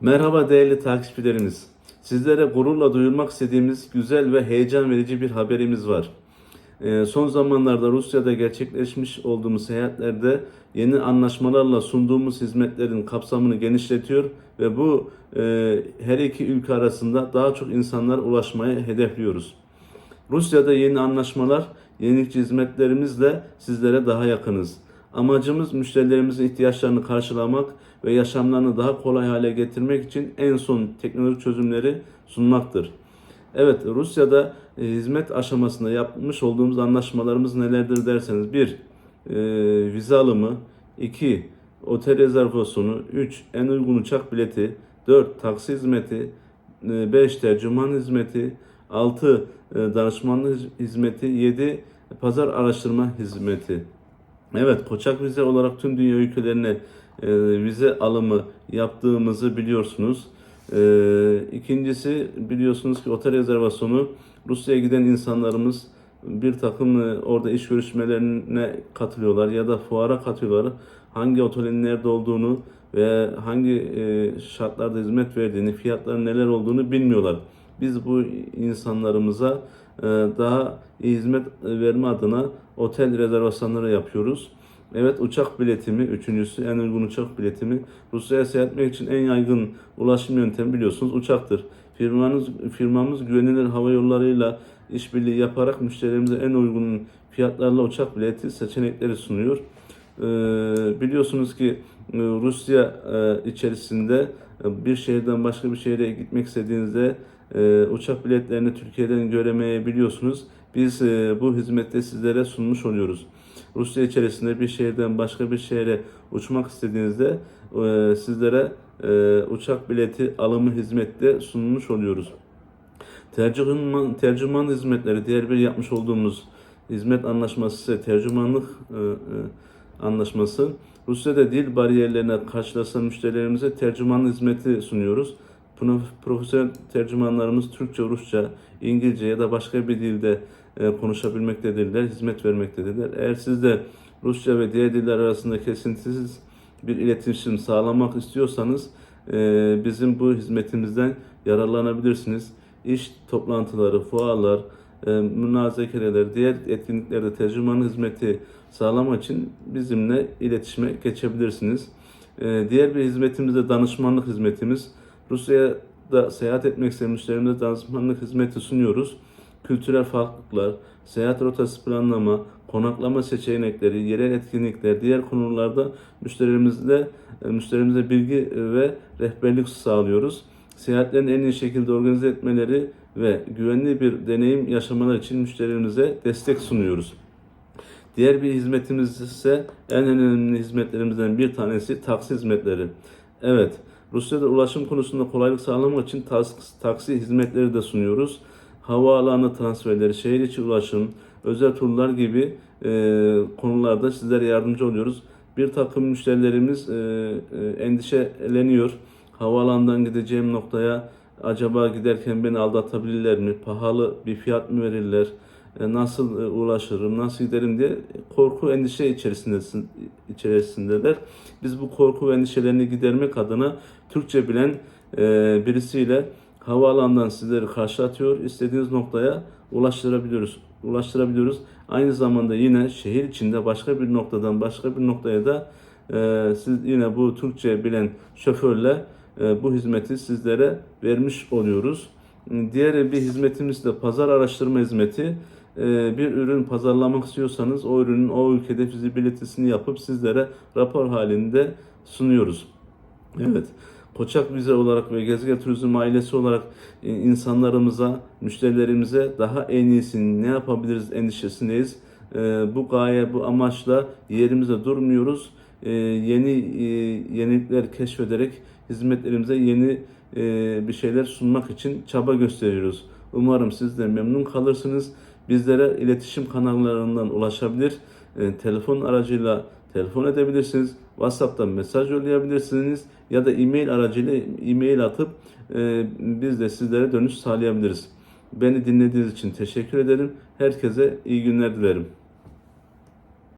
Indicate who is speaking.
Speaker 1: Merhaba değerli takipçilerimiz. Sizlere gururla duyurmak istediğimiz güzel ve heyecan verici bir haberimiz var. Ee, son zamanlarda Rusya'da gerçekleşmiş olduğumuz seyahatlerde yeni anlaşmalarla sunduğumuz hizmetlerin kapsamını genişletiyor ve bu e, her iki ülke arasında daha çok insanlara ulaşmayı hedefliyoruz. Rusya'da yeni anlaşmalar, yenilikçi hizmetlerimizle sizlere daha yakınız. Amacımız müşterilerimizin ihtiyaçlarını karşılamak ve yaşamlarını daha kolay hale getirmek için en son teknolojik çözümleri sunmaktır. Evet, Rusya'da e, hizmet aşamasında yapmış olduğumuz anlaşmalarımız nelerdir derseniz 1. vize alımı 2. Otel rezervasyonu 3. En uygun uçak bileti 4. Taksi hizmeti 5. Tercüman hizmeti 6. Danışmanlık hizmeti 7. Pazar araştırma hizmeti Evet, Koçak Vize olarak tüm dünya ülkelerine e, vize alımı yaptığımızı biliyorsunuz. E, ikincisi biliyorsunuz ki otel rezervasyonu Rusya'ya giden insanlarımız bir takım e, orada iş görüşmelerine katılıyorlar ya da fuara katılıyorlar. Hangi otelin nerede olduğunu ve hangi e, şartlarda hizmet verdiğini, fiyatların neler olduğunu bilmiyorlar. Biz bu insanlarımıza daha iyi hizmet verme adına otel rezervasyonları yapıyoruz. Evet uçak biletimi, üçüncüsü en uygun uçak biletimi. Rusya'ya seyahat etmek için en yaygın ulaşım yöntemi biliyorsunuz uçaktır. Firmanız, firmamız güvenilir hava yollarıyla işbirliği yaparak müşterilerimize en uygun fiyatlarla uçak bileti seçenekleri sunuyor. Ee, biliyorsunuz ki e, Rusya e, içerisinde e, bir şehirden başka bir şehre gitmek istediğinizde e, uçak biletlerini Türkiye'den göremeyebiliyorsunuz. Biz e, bu hizmette sizlere sunmuş oluyoruz. Rusya içerisinde bir şehirden başka bir şehre uçmak istediğinizde e, sizlere e, uçak bileti alımı hizmette sunmuş oluyoruz. Tercüman, tercüman hizmetleri diğer bir yapmış olduğumuz hizmet anlaşması ise tercümanlık e, e, anlaşması. Rusya'da dil bariyerlerine karşılaşan müşterilerimize tercüman hizmeti sunuyoruz. Prof- Profesyonel tercümanlarımız Türkçe, Rusça, İngilizce ya da başka bir dilde e, konuşabilmektedirler, hizmet vermektedirler. Eğer siz de Rusça ve diğer diller arasında kesintisiz bir iletişim sağlamak istiyorsanız e, bizim bu hizmetimizden yararlanabilirsiniz. İş toplantıları, fuarlar, e, münazekereler, diğer etkinliklerde tercüman hizmeti sağlamak için bizimle iletişime geçebilirsiniz. Diğer bir hizmetimiz de danışmanlık hizmetimiz. Rusya'da seyahat etmek isteyen müşterimize danışmanlık hizmeti sunuyoruz. Kültürel farklılıklar, seyahat rotası planlama, konaklama seçenekleri, yerel etkinlikler, diğer konularda müşterimizle e, müşterimize bilgi ve rehberlik sağlıyoruz. Seyahatlerini en iyi şekilde organize etmeleri ve güvenli bir deneyim yaşamaları için müşterilerimize destek sunuyoruz. Diğer bir hizmetimiz ise en önemli hizmetlerimizden bir tanesi taksi hizmetleri. Evet, Rusya'da ulaşım konusunda kolaylık sağlamak için taksi, hizmetleri de sunuyoruz. Havaalanı transferleri, şehir içi ulaşım, özel turlar gibi e, konularda sizlere yardımcı oluyoruz. Bir takım müşterilerimiz e, e, endişeleniyor. Havaalanından gideceğim noktaya acaba giderken beni aldatabilirler mi? Pahalı bir fiyat mı verirler? E, nasıl e, ulaşırım, nasıl giderim diye korku, endişe içerisindesin, içerisindeler. Biz bu korku ve endişelerini gidermek adına Türkçe bilen e, birisiyle havaalanından sizleri karşılatıyor, istediğiniz noktaya ulaştırabiliyoruz. Ulaştırabiliyoruz. Aynı zamanda yine şehir içinde başka bir noktadan başka bir noktaya da e, siz yine bu Türkçe bilen şoförle e, bu hizmeti sizlere vermiş oluyoruz. Diğer bir hizmetimiz de pazar araştırma hizmeti. Ee, bir ürün pazarlamak istiyorsanız o ürünün o ülkede fizibilitesini yapıp sizlere rapor halinde sunuyoruz. Evet. Koçak Vize olarak ve Gezegen Turizm ailesi olarak e, insanlarımıza, müşterilerimize daha en iyisini ne yapabiliriz endişesindeyiz. Ee, Bu gaye, bu amaçla yerimizde durmuyoruz. Ee, Yeni e, yenilikler keşfederek hizmetlerimize yeni e, bir şeyler sunmak için çaba gösteriyoruz. Umarım siz de memnun kalırsınız. Bizlere iletişim kanallarından ulaşabilir, e, telefon aracıyla telefon edebilirsiniz, WhatsApp'tan mesaj yollayabilirsiniz ya da e-mail aracıyla e-mail atıp e, biz de sizlere dönüş sağlayabiliriz. Beni dinlediğiniz için teşekkür ederim. Herkese iyi günler dilerim.